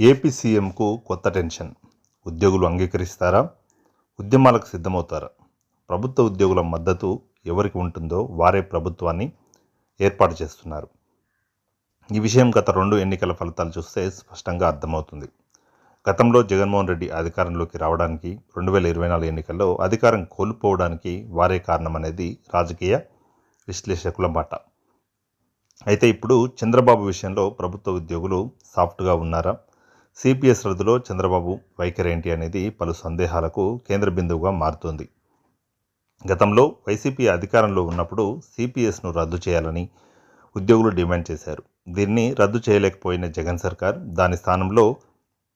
AP సీఎంకు కొత్త tension. ఉద్యోగులు అంగీకరిస్తారా? ఉద్యమాలకు సిద్ధమవుతారా? ప్రభుత్వ ఉద్యోగుల మద్దతు ఎవరికి ఉంటుందో వారే ప్రభుత్వాన్ని ఏర్పాటు చేస్తున్నారు. ఈ విషయం గత రెండు ఎన్నికల ఫలితాలు చూస్తే స్పష్టంగా అర్థమవుతుంది. గతంలో జగన్మోహన్ రెడ్డి అధికారంలోకి రావడానికి రెండు వేల ఇరవై నాలుగు ఎన్నికల్లో అధికారం కోల్పోవడానికి వారే కారణమనేది రాజకీయ విశ్లేషకుల మాట. అయితే ఇప్పుడు చంద్రబాబు విషయంలో ప్రభుత్వ ఉద్యోగులు సాఫ్ట్గా ఉన్నారా? సిపిఎస్ రద్దులో చంద్రబాబు వైఖరి ఏంటి అనేది పలు సందేహాలకు కేంద్ర బిందువుగా మారుతోంది. గతంలో వైసీపీ అధికారంలో ఉన్నప్పుడు సిపిఎస్ను రద్దు చేయాలని ఉద్యోగులు డిమాండ్ చేశారు. దీన్ని రద్దు చేయలేకపోయిన జగన్ సర్కార్ దాని స్థానంలో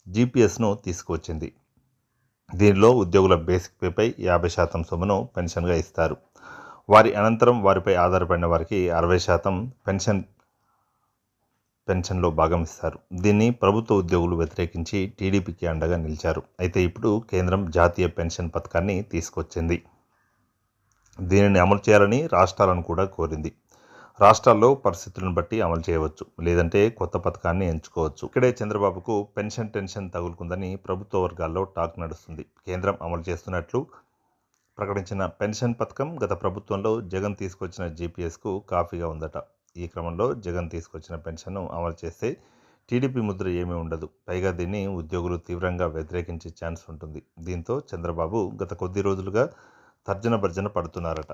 జీపీఎస్ను తీసుకువచ్చింది. దీనిలో ఉద్యోగుల బేసిక్ పేపై యాభై శాతం సొమ్మును పెన్షన్గా ఇస్తారు. వారి అనంతరం వారిపై ఆధారపడిన వారికి అరవై శాతం పెన్షన్ పెన్షన్లో భాగం ఇస్తారు. దీన్ని ప్రభుత్వ ఉద్యోగులు వ్యతిరేకించి టీడీపీకి అండగా నిలిచారు. అయితే ఇప్పుడు కేంద్రం జాతీయ పెన్షన్ పథకాన్ని తీసుకొచ్చింది. దీనిని అమలు చేయాలని రాష్ట్రాలను కూడా కోరింది. రాష్ట్రాల్లో పరిస్థితులను బట్టి అమలు చేయవచ్చు. లేదంటే కొత్త పథకాన్ని ఎంచుకోవచ్చు. ఇక్కడే చంద్రబాబుకు పెన్షన్ టెన్షన్ తగులుకుందని ప్రభుత్వ వర్గాల్లో టాక్ నడుస్తుంది. కేంద్రం అమలు చేస్తున్నట్లు ప్రకటించిన పెన్షన్ పథకం గత ప్రభుత్వంలో జగన్ తీసుకొచ్చిన జీపీఎస్కు కాఫీగా ఉందట. ఈ క్రమంలో జగన్ తీసుకొచ్చిన పెన్షన్ను అమలు చేస్తే టీడీపీ ముద్ర ఏమీ ఉండదు. పైగా దీన్ని ఉద్యోగులు తీవ్రంగా వ్యతిరేకించే ఛాన్స్ ఉంటుంది. దీంతో చంద్రబాబు గత కొద్ది రోజులుగా తర్జన భర్జన పడుతున్నారట.